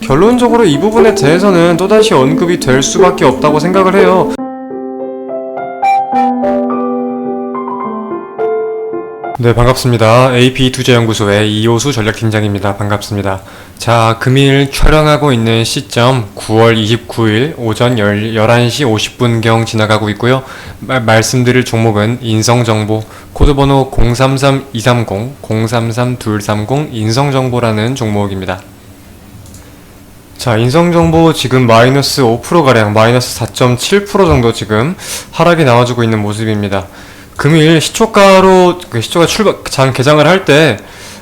결론적으로 이 부분에 대해서는 또다시 언급이 될 수밖에 없다고 생각을 해요. 네, 반갑습니다. AP 투자연구소의 이호수 전략팀장입니다. 반갑습니다. 자, 금일 촬영하고 있는 시점 9월 29일 오전 10, 11시 50분경 지나가고 있고요. 마- 말씀드릴 종목은 인성정보, 코드번호 033230, 033230 인성정보라는 종목입니다. 자, 인성정보 지금 마이너스 5%가량, 마이너스 4.7% 정도 지금 하락이 나와주고 있는 모습입니다. 금일 시초가로, 그 시초가 출발, 장 개장을 할 때,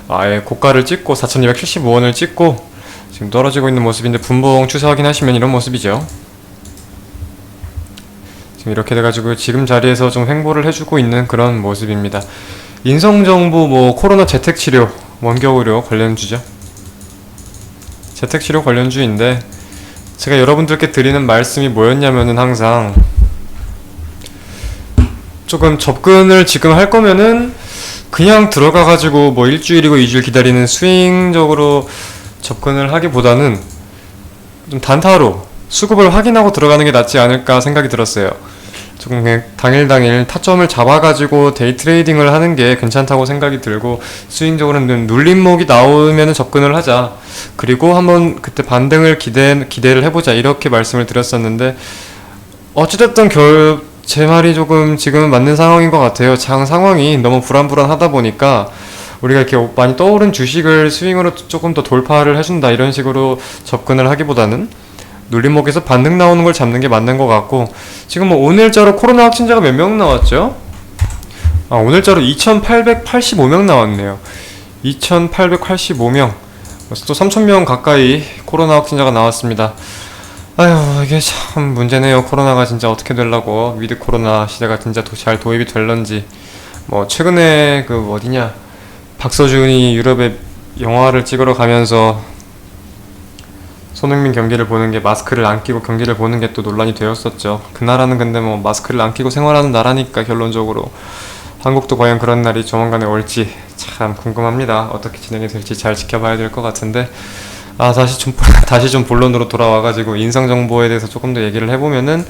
아예 고가를 찍고 4,275원을 찍고, 지금 떨어지고 있는 모습인데, 분봉 추세 확인하시면 이런 모습이죠. 지금 이렇게 돼가지고 지금 자리에서 좀 횡보를 해주고 있는 그런 모습입니다. 인성정보, 뭐, 코로나 재택치료, 원격 의료 관련 주죠. 재택치료 관련주인데 제가 여러분들께 드리는 말씀이 뭐였냐면은 항상 조금 접근을 지금 할 거면은 그냥 들어가 가지고 뭐 일주일이고 이주일 기다리는 스윙적으로 접근을 하기보다는 좀 단타로 수급을 확인하고 들어가는 게 낫지 않을까 생각이 들었어요. 당일 당일 타점을 잡아가지고 데이 트레이딩을 하는 게 괜찮다고 생각이 들고 스윙적으로는 눌림목이 나오면 접근을 하자. 그리고 한번 그때 반등을 기대 기대를 해보자 이렇게 말씀을 드렸었는데 어찌됐든 결 제 말이 조금 지금은 맞는 상황인 것 같아요. 장 상황이 너무 불안불안하다 보니까 우리가 이렇게 많이 떠오른 주식을 스윙으로 조금 더 돌파를 해준다 이런 식으로 접근을 하기보다는 눌림목에서 반등 나오는 걸 잡는 게 맞는 것 같고 지금 뭐 오늘자로 코로나 확진자가 몇 명 나왔죠? 아 오늘자로 2,885명 나왔네요. 2,885명. 또 3,000명 가까이 코로나 확진자가 나왔습니다. 아휴 이게 참 문제네요. 코로나가 진짜 어떻게 되려고 위드 코로나 시대가 진짜 도- 잘 도입이 될런지 뭐 최근에 그 어디냐 박서준이 유럽에 영화를 찍으러 가면서 손흥민 경기를 보는 게 마스크를 안 끼고 경기를 보는 게 또 논란이 되었었죠. 그 나라는 근데 뭐 마스크를 안 끼고 생활하는 나라니까 결론적으로 한국도 과연 그런 날이 조만간에 올지 참 궁금합니다. 어떻게 진행이 될지 잘 지켜봐야 될 것 같은데 아 다시 좀 다시 좀 본론으로 돌아와가지고 인성 정보에 대해서 조금 더 얘기를 해보면은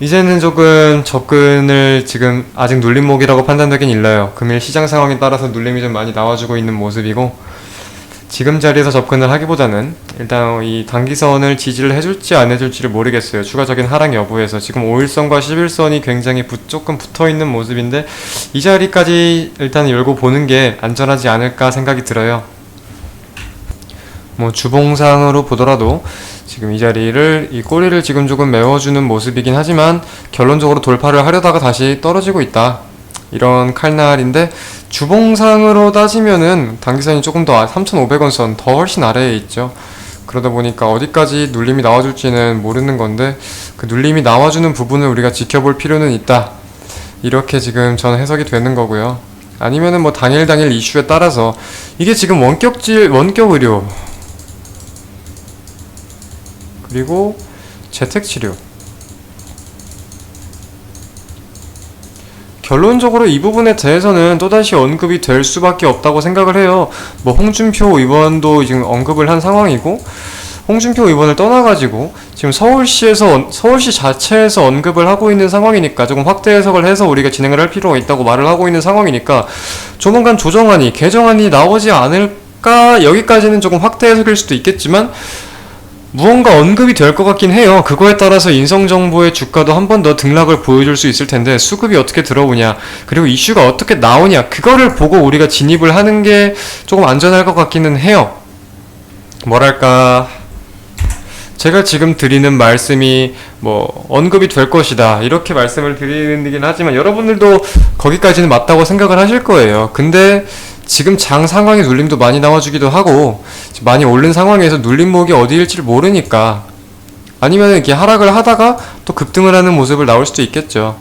이제는 조금 접근을 지금 아직 눌림목이라고 판단되긴 일러요. 금일 시장 상황에 따라서 눌림이 좀 많이 나와주고 있는 모습이고 지금 자리에서 접근을 하기보다는 일단 이 단기선을 지지를 해줄지 안 해줄지를 모르겠어요. 추가적인 하락 여부에서 지금 5일선과 11선이 굉장히 부- 조금 붙어 있는 모습인데 이 자리까지 일단 열고 보는 게 안전하지 않을까 생각이 들어요. 뭐 주봉상으로 보더라도 지금 이 자리를 이 꼬리를 지금 조금 메워주는 모습이긴 하지만 결론적으로 돌파를 하려다가 다시 떨어지고 있다. 이런 칼날인데 주봉상으로 따지면은 단기선이 조금 더 3,500원 선 더 훨씬 아래에 있죠. 그러다 보니까 어디까지 눌림이 나와줄지는 모르는 건데 그 눌림이 나와주는 부분을 우리가 지켜볼 필요는 있다. 이렇게 지금 저는 해석이 되는 거고요. 아니면은 뭐 당일 당일 이슈에 따라서 이게 지금 원격질 원격 의료 그리고 재택 치료. 결론적으로 이 부분에 대해서는 또다시 언급이 될 수밖에 없다고 생각을 해요. 뭐 홍준표 의원도 지금 언급을 한 상황이고 홍준표 의원을 떠나가지고 지금 서울시에서 언- 서울시 자체에서 언급을 하고 있는 상황이니까 조금 확대 해석을 해서 우리가 진행을 할 필요가 있다고 말을 하고 있는 상황이니까 조만간 조정안이 개정안이 나오지 않을까 여기까지는 조금 확대 해석일 수도 있겠지만 무언가 언급이 될 것 같긴 해요. 그거에 따라서 인성정보의 주가도 한 번 더 등락을 보여줄 수 있을 텐데 수급이 어떻게 들어오냐 그리고 이슈가 어떻게 나오냐 그거를 보고 우리가 진입을 하는 게 조금 안전할 것 같기는 해요. 뭐랄까 제가 지금 드리는 말씀이 뭐 언급이 될 것이다 이렇게 말씀을 드리긴 하지만 여러분들도 거기까지는 맞다고 생각을 하실 거예요. 근데 지금 장 상황의 눌림도 많이 나와주기도 하고 많이 오른 상황에서 눌림목이 어디일지 모르니까 아니면 이렇게 하락을 하다가 또 급등을 하는 모습을 나올 수도 있겠죠.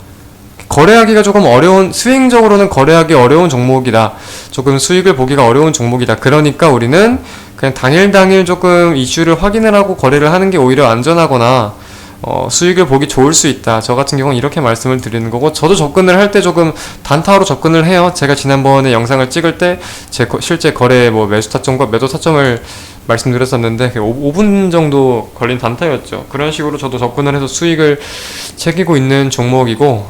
거래하기가 조금 어려운 스윙적으로는 거래하기 어려운 종목이다. 조금 수익을 보기가 어려운 종목이다. 그러니까 우리는 그냥 당일 당일 조금 이슈를 확인을 하고 거래를 하는 게 오히려 안전하거나 어, 수익을 보기 좋을 수 있다. 저 같은 경우는 이렇게 말씀을 드리는 거고 저도 접근을 할 때 조금 단타로 접근을 해요. 제가 지난번에 영상을 찍을 때제 실제 거래 뭐 매수 타점과 매도 타점을 말씀드렸었는데 5, 분 정도 걸린 단타였죠. 그런 식으로 저도 접근을 해서 수익을 챙기고 있는 종목이고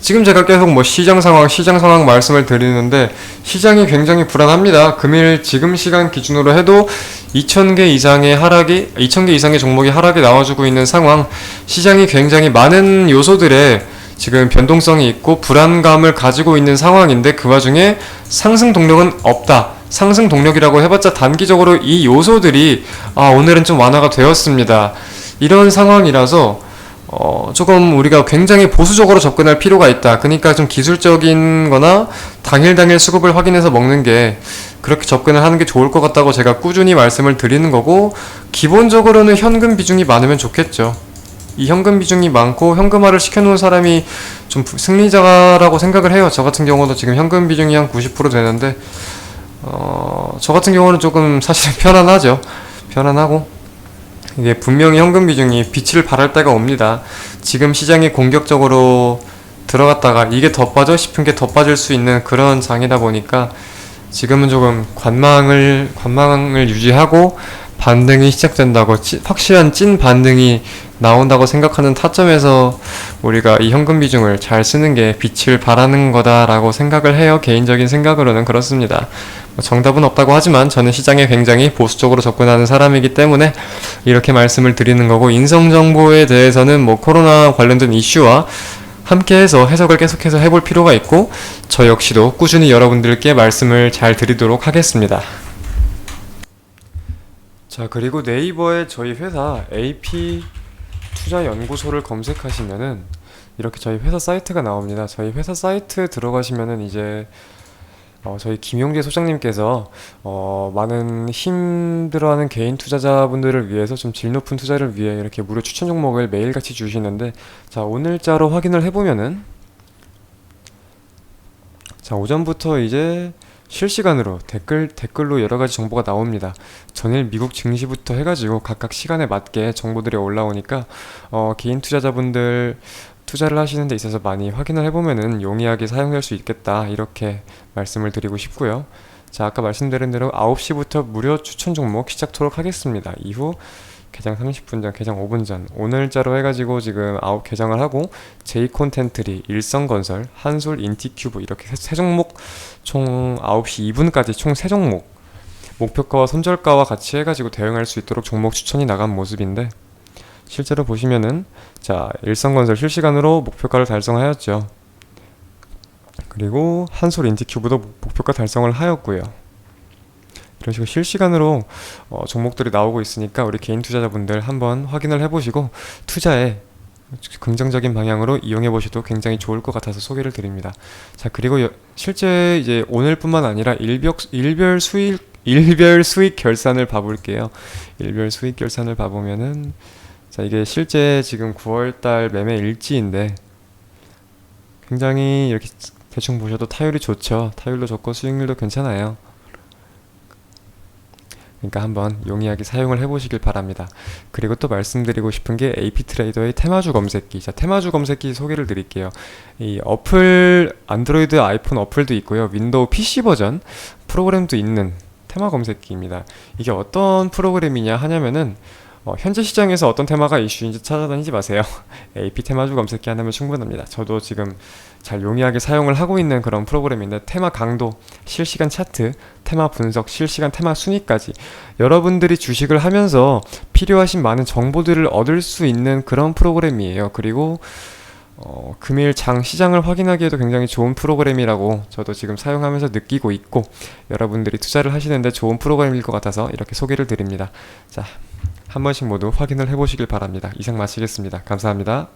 지금 제가 계속 뭐 시장 상황, 시장 상황 말씀을 드리는데 시장이 굉장히 불안합니다. 금일 지금 시간 기준으로 해도 2,000개 이상의 하락이 2,000개 이상의 종목이 하락이 나와주고 있는 상황. 시장이 굉장히 많은 요소들에 지금 변동성이 있고 불안감을 가지고 있는 상황인데 그 와중에 상승 동력은 없다. 상승 동력이라고 해봤자 단기적으로 이 요소들이 아 오늘은 좀 완화가 되었습니다. 이런 상황이라서 어, 조금 우리가 굉장히 보수적으로 접근할 필요가 있다. 그러니까 좀 기술적인 거나 당일 당일 수급을 확인해서 먹는 게 그렇게 접근을 하는 게 좋을 것 같다고 제가 꾸준히 말씀을 드리는 거고 기본적으로는 현금 비중이 많으면 좋겠죠. 이 현금 비중이 많고 현금화를 시켜놓은 사람이 좀 승리자라고 생각을 해요. 저 같은 경우도 지금 현금 비중이 한 90% 되는데 어, 저 같은 경우는 조금 사실 편안하죠. 편안하고 이게 분명히 현금 비중이 빛을 발할 때가 옵니다. 지금 시장이 공격적으로 들어갔다가 이게 더 빠져 싶은 게 더 빠질 수 있는 그런 장이다 보니까 지금은 조금 관망을 관망을 유지하고 반등이 시작된다고 찌- 확실한 찐 반등이 나온다고 생각하는 타점에서 우리가 이 현금 비중을 잘 쓰는 게 빛을 발하는 거다라고 생각을 해요. 개인적인 생각으로는 그렇습니다. 뭐 정답은 없다고 하지만 저는 시장에 굉장히 보수적으로 접근하는 사람이기 때문에 이렇게 말씀을 드리는 거고 인성 정보에 대해서는 뭐 코로나 관련된 이슈와 함께해서 해석을 계속해서 해볼 필요가 있고 저 역시도 꾸준히 여러분들께 말씀을 잘 드리도록 하겠습니다. 자 그리고 네이버에 저희 회사 AP 투자연구소를 검색하시면은 이렇게 저희 회사 사이트가 나옵니다. 저희 회사 사이트 들어가시면은 이제 어, 저희 김용재 소장님께서 어, 많은 힘들어하는 개인 투자자분들을 위해서 좀 질 높은 투자를 위해 이렇게 무료 추천 종목을 매일같이 주시는데 자 오늘자로 확인을 해보면은 자 오전부터 이제 실시간으로 댓글 댓글로 여러 가지 정보가 나옵니다. 전일 미국 증시부터 해가지고 각각 시간에 맞게 정보들이 올라오니까 어, 개인 투자자분들 투자를 하시는 데 있어서 많이 확인을 해보면은 용이하게 사용할 수 있겠다 이렇게 말씀을 드리고 싶고요. 자 아까 말씀드린 대로 9시부터 무료 추천 종목 시작토록 하겠습니다. 이후 개장 30분 전, 개장 5분 전 오늘자로 해가지고 지금 아홉 개장을 하고 제이 콘텐트리, 일성건설, 한솔, 인티큐브 이렇게 세, 세 종목 총 9시 2분까지 총 세 종목 목표가와 손절가와 같이 해가지고 대응할 수 있도록 종목 추천이 나간 모습인데 실제로 보시면은 자 일성건설 실시간으로 목표가를 달성하였죠. 그리고 한솔 인티큐브도 목표가 달성을 하였고요. 이런 식으로 실시간으로 어, 종목들이 나오고 있으니까 우리 개인 투자자분들 한번 확인을 해보시고 투자에 긍정적인 방향으로 이용해 보셔도 굉장히 좋을 것 같아서 소개를 드립니다. 자 그리고 여- 실제 이제 오늘뿐만 아니라 일별 일별 수익 일별 수익 결산을 봐볼게요. 일별 수익 결산을 봐보면은 자 이게 실제 지금 9월달 매매 일지인데 굉장히 이렇게 대충 보셔도 타율이 좋죠. 타율도 좋고 수익률도 괜찮아요. 그러니까 한번 용이하게 사용을 해보시길 바랍니다. 그리고 또 말씀드리고 싶은 게 AP 트레이더의 테마주 검색기. 자, 테마주 검색기 소개를 드릴게요. 이 어플 안드로이드 아이폰 어플도 있고요. 윈도우 PC 버전 프로그램도 있는 테마 검색기입니다. 이게 어떤 프로그램이냐 하냐면은 어, 현재 시장에서 어떤 테마가 이슈인지 찾아다니지 마세요. AP 테마주 검색기 하나면 충분합니다. 저도 지금 잘 용이하게 사용을 하고 있는 그런 프로그램인데 테마 강도, 실시간 차트, 테마 분석, 실시간 테마 순위까지 여러분들이 주식을 하면서 필요하신 많은 정보들을 얻을 수 있는 그런 프로그램이에요. 그리고 어, 금일 장 시장을 확인하기에도 굉장히 좋은 프로그램이라고 저도 지금 사용하면서 느끼고 있고 여러분들이 투자를 하시는데 좋은 프로그램일 것 같아서 이렇게 소개를 드립니다. 자, 한 번씩 모두 확인을 해보시길 바랍니다. 이상 마치겠습니다. 감사합니다.